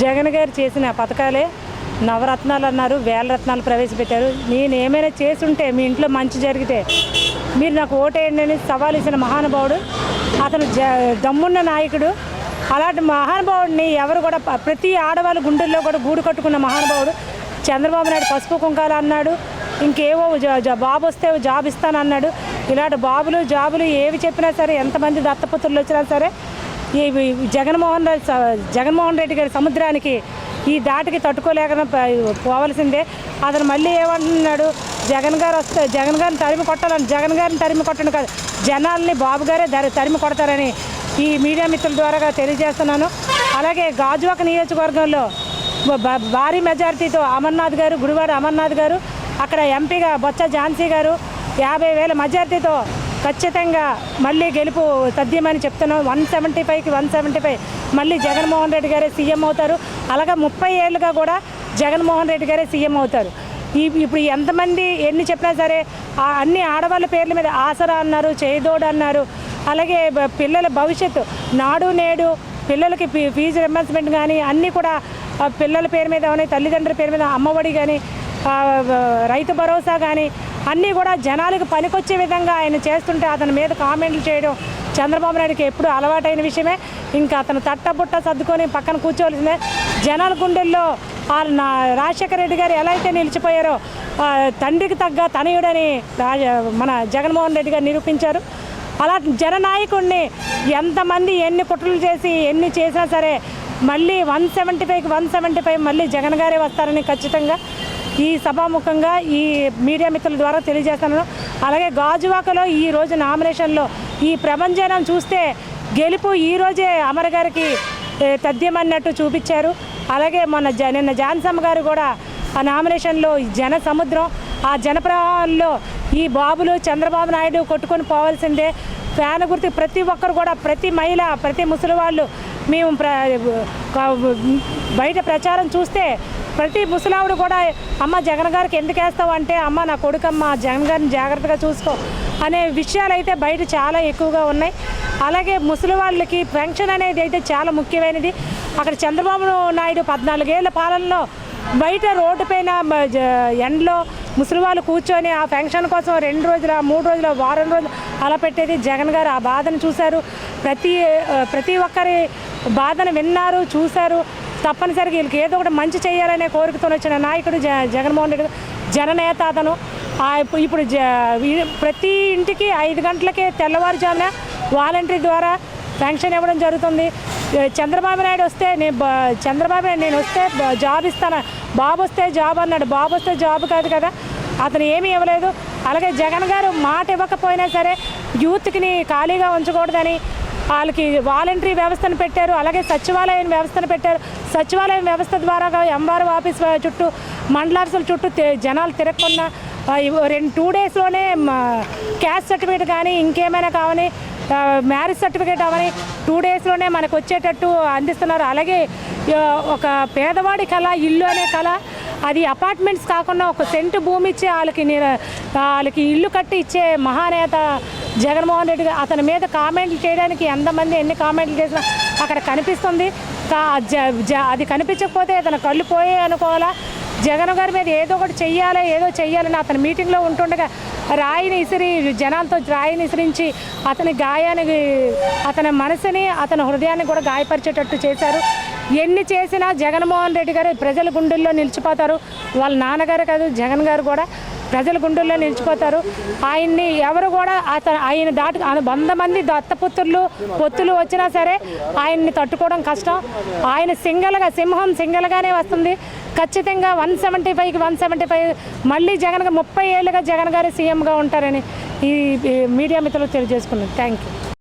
జగన్ గారు చేసిన పథకాలే నవరత్నాలు అన్నారు వేల రత్నాలు ప్రవేశపెట్టారు. నేను ఏమైనా చేసుంటే మీ ఇంట్లో మంచి జరిగితే మీరు నాకు ఓటేయండి అని సవాల్ ఇచ్చిన మహానుభావుడు అతను జ దమ్మున్న నాయకుడు. అలాంటి మహానుభావుడిని ఎవరు కూడా ప్రతి ఆడవాళ్ళ గుండెల్లో కూడా గూడు కట్టుకున్న మహానుభావుడు. చంద్రబాబు నాయుడు పసుపు కుంకాలు అన్నాడు ఇంకేవో బాబు వస్తే జాబ్ ఇస్తాను అన్నాడు ఇలాంటి బాబులు జాబులు ఏవి చెప్పినా సరే ఎంతమంది దత్తపుత్రులు వచ్చినా సరే ఈ జగన్మోహన్ రెడ్డి స- జగన్మోహన్ రెడ్డి గారి సముద్రానికి ఈ దాటికి తట్టుకోలేక పోవలసిందే. అతను మళ్ళీ ఏమంటున్నాడు? జగన్ గారు వస్తే జగన్ గారిని తరిమి కొట్టాలని జగన్ గారిని తరిమి కొట్టడం కాదు జనాల్ని బాబు గారే తరిమి కొడతారని ఈ మీడియా మిత్రుల ద్వారా తెలియజేస్తున్నాను. అలాగే గాజువాక నియోజకవర్గంలో భారీ మెజారిటీతో అమర్నాథ్ గారు గుడివాడ అమర్నాథ్ గారు అక్కడ ఎంపీగా బొత్స ఝాన్సీ గారు యాభై వేల మెజారిటీతో ఖచ్చితంగా మళ్ళీ గెలుపు తథ్యమని చెప్తున్నాం. వన్ సెవెంటీ ఫైవ్కి వన్ సెవెంటీ ఫైవ్. మళ్ళీ జగన్మోహన్ రెడ్డి గారే సీఎం అవుతారు. అలాగే ముప్పై ఏళ్ళుగా కూడా జగన్మోహన్ రెడ్డి గారే సీఎం అవుతారు. ఈ ఇప్పుడు ఎంతమంది ఎన్ని చెప్పినా సరే అన్ని ఆడవాళ్ళ పేర్ల మీద ఆసరా అన్నారు చేదోడు అన్నారు. అలాగే పిల్లల భవిష్యత్తు నాడు నేడు పిల్లలకి ఫీజు రింబర్స్మెంట్ కానీ అన్నీ కూడా పిల్లల పేరు మీద ఉన్నాయి తల్లిదండ్రుల పేరు మీద అమ్మఒడి కానీ రైతు భరోసా కానీ అన్నీ కూడా జనాలకు పనికొచ్చే విధంగా ఆయన చేస్తుంటే అతని మీద కామెంట్లు చేయడం చంద్రబాబు నాయుడుకి ఎప్పుడు అలవాటైన విషయమే. ఇంకా అతను తట్టబుట్ట సర్దుకొని పక్కన కూర్చోవలసిందే. జనాల గుండెల్లో ఆ నా రాజశేఖర రెడ్డి గారు ఎలా అయితే నిలిచిపోయారో తండ్రికి తగ్గ తనయుడని రాజ మన జగన్మోహన్ రెడ్డి గారు నిరూపించారు. అలా జననాయకుడిని ఎంతమంది ఎన్ని కుట్రలు చేసి ఎన్ని చేసినా సరే మళ్ళీ వన్ సెవెంటీ ఫైవ్కి వన్ సెవెంటీ ఫైవ్ మళ్ళీ జగన్ గారే వస్తారని ఖచ్చితంగా ఈ సభాముఖంగా ఈ మీడియా మిత్రుల ద్వారా తెలియజేస్తున్నాను అలాగే గాజువాకలో ఈ రోజు నామినేషన్లో ఈ ప్రభంజనం చూస్తే గెలుపు ఈరోజే అమర్ గారికి తథ్యమన్నట్టు చూపించారు. అలాగే మొన్న జ నిన్న జాన్సమ్మ గారు కూడా ఆ నామినేషన్లో జన సముద్రం ఆ జనప్రవాహంలో ఈ బాబులు చంద్రబాబు నాయుడు కొట్టుకొని పోవాల్సిందే. ఫ్యాన్ గుర్తు ప్రతి ఒక్కరు కూడా ప్రతి మహిళ ప్రతి ముసలి వాళ్ళు మేము ప్ర బయట ప్రచారం చూస్తే ప్రతి ముసలావిడ కూడా అమ్మ జగన్ గారికి ఎందుకు వేస్తావు అంటే అమ్మ నా కొడుకమ్మ జగన్ గారిని జాగ్రత్తగా చూసుకో అనే విషయాలు అయితే బయట చాలా ఎక్కువగా ఉన్నాయి. అలాగే ముసలి వాళ్ళకి పెన్షన్ అనేది అయితే చాలా ముఖ్యమైనది. అక్కడ చంద్రబాబు నాయుడు పద్నాలుగేళ్ళ పాలనలో బయట రోడ్డు పైన ఎండలో ముసలి వాళ్ళు కూర్చొని ఆ ఫంక్షన్ కోసం రెండు రోజుల మూడు రోజుల వారం రోజులు అలా పెట్టేది జగన్ గారు. ఆ బాధను చూశారు. ప్రతి ప్రతి ఒక్కరి బాధను విన్నారు చూశారు. తప్పనిసరిగా వీళ్ళకి ఏదో ఒకటి మంచి చేయాలనే కోరికతో వచ్చిన నాయకుడు జ జగన్మోహన్ రెడ్డి జననేత అతను. ఇప్పుడు జ ప్రతి ఇంటికి ఐదు గంటలకే తెల్లవారుజామున వాలంటరీ ద్వారా పెన్షన్ ఇవ్వడం జరుగుతుంది. చంద్రబాబు నాయుడు వస్తే నేను చంద్రబాబు నాయుడు నేను వస్తే జాబ్ ఇస్తాను? బాబు వస్తే జాబ్ అన్నాడు. బాబు వస్తే జాబ్ కాదు కదా. అతను ఏమీ ఇవ్వలేదు. అలాగే జగన్ గారు మాట ఇవ్వకపోయినా సరే యూత్కి ఖాళీగా ఉంచకూడదని వాళ్ళకి వాలంటరీ వ్యవస్థను పెట్టారు అలాగే సచివాలయం వ్యవస్థను పెట్టారు. సచివాలయం వ్యవస్థ ద్వారా ఎంఆర్ఓ ఆఫీస్ చుట్టూ మండలాఫీసుల చుట్టూ జనాలు తిరగకుండా రెండు టూ డేస్లోనే క్యాస్ట్ సర్టిఫికేట్ కానీ ఇంకేమైనా కావని మ్యారేజ్ సర్టిఫికేట్ అవని టూ డేస్లోనే మనకు వచ్చేటట్టు అందిస్తున్నారు. అలాగే ఒక పేదవాడి కళ ఇల్లు అనే కళ అది అపార్ట్మెంట్స్ కాకుండా ఒక సెంటు భూమి ఇచ్చి వాళ్ళకి వాళ్ళకి ఇల్లు కట్టి ఇచ్చే మహానేత జగన్మోహన్ రెడ్డి గారు అతని మీద కామెంట్లు చేయడానికి ఎంతమంది ఎన్ని కామెంట్లు చేసినా అక్కడ కనిపిస్తుంది. కా- జ- అది కనిపించకపోతే అతను కళ్ళు పోయే అనుకోవాలా? జగన్ గారి మీద ఏదో ఒకటి చెయ్యాలి ఏదో చెయ్యాలని అతని మీటింగ్లో ఉంటుండగా రాయిని ఇసిరి జనాలతో రాయిని ఇసిరించి అతని గాయానికి అతని మనసుని అతని హృదయాన్ని కూడా గాయపరిచేటట్టు చేశారు. ఎన్ని చేసినా జగన్మోహన్ రెడ్డి గారు ప్రజల గుండెల్లో నిలిచిపోతారు. వాళ్ళ నాన్నగారు కాదు జగన్ గారు కూడా ప్రజల గుండెల్లో నిలిచిపోతారు. ఆయన్ని ఎవరు కూడా అతను ఆయన దాటి వంద మంది దత్తపుత్రులు పొత్తులు వచ్చినా సరే ఆయన్ని తట్టుకోవడం కష్టం. ఆయన సింగల్గా సింహం సింగల్గానే వస్తుంది. ఖచ్చితంగా వన్ సెవెంటీ ఫైవ్కి వన్ సెవెంటీ ఫైవ్ మళ్ళీ జగన్ ముప్పై ఏళ్ళుగా జగన్ గారు సీఎంగా ఉంటారని ఈ ఈ మీడియా మిత్రులు తెలియజేసుకున్నాను థ్యాంక్ యూ.